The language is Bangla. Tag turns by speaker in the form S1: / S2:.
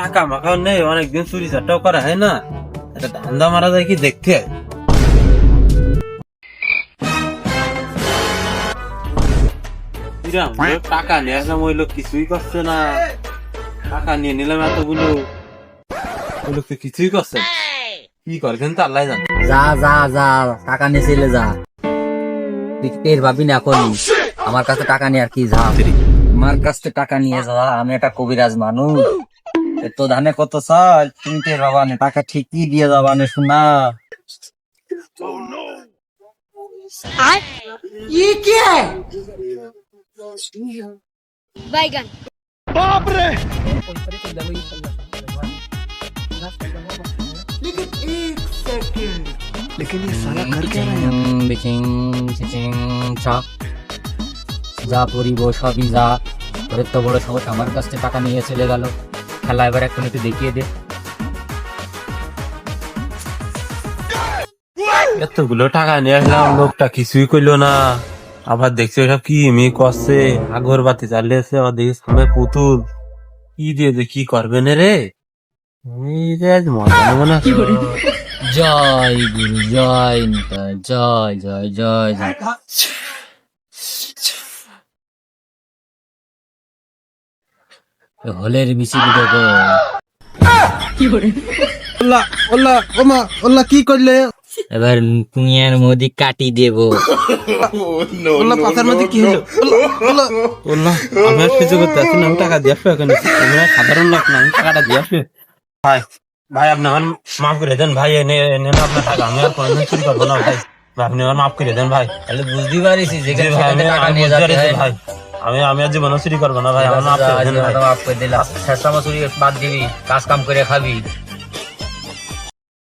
S1: টাকা মাখাও নেই অনেকদিন চুরি চারটাও করা হয় না। একটা ধান্দা মারা যায় কি দেখতে? টাকা নিয়ে আসলাম ওই লোক কিছুই করছে না। টাকা নিয়ে নিলাম এতগুলো। ওই লোক তো কিছুই করছে কি করবেন তো আল্লাহ জানে।
S2: যা যা যা টাকা নিয়ে চলে যা। তুই টের ভাবি না এখন। আমার কাছে টাকা নিয়ে আর কি যা আমার কাছে টাকা নিয়ে যা আমি একটা কবিরাজ মানুষ। এত ধানে কত চাল তুমি টের বাবা নে টাকা ঠিকই দিয়ে যাবা নে শোনা
S3: बैगन
S2: বিচিং চিচিং ছা যা পরিব সবই যা ওর তো বড় সমস্যা আমার কাছ থেকে টাকা নিয়ে চলে গেল খেলা এবার এখন একটু দেখিয়ে দে।
S1: এতগুলো টাকা নিয়ে আসলাম লোকটা কিছুই করল না। আবার দেখছি সব কি মেয়ে করছে আগরবাতি চালিয়েছে আবার দেখি সামনে পুতুল। কি দিয়ে যে কি করবে না রে?
S2: জয় গুরু জয় জয় জয় জয় জয়। হলের মিছিল দেখো
S4: ওল্লা ওল্লা ওমা ওল্লা কি করলে?
S2: এবার কুইয়ার মোদি কাটি দেব।
S4: ওল্লা পাতার মধ্যে কি হলো? ওল্লা, ওল্লা
S1: বললাম কিছু করতে না টাকা দিয়ে আসব এখানে। আমি আর সাধারণ লোক না আমি টাকাটা দিয়ে আসব। ভাই ভাই আপনি আমার মাফ করে দেন ভাই এনে এনে না আপনার টাকা আমি আর কোনোদিন চুরি করব না ভাই। আপনি আমার মাফ করে দেন ভাই।
S2: তাহলে বুঝতে পারিস যেখানে
S1: ভাই, আমি- আমি আজ জীবন আর চুরি করব না ভাই আমার মাফ করে দেন ভাই।
S2: মাফ দিলাম শেষা মাসুরি বাদ দিবি কাজ কাম করে খাবি।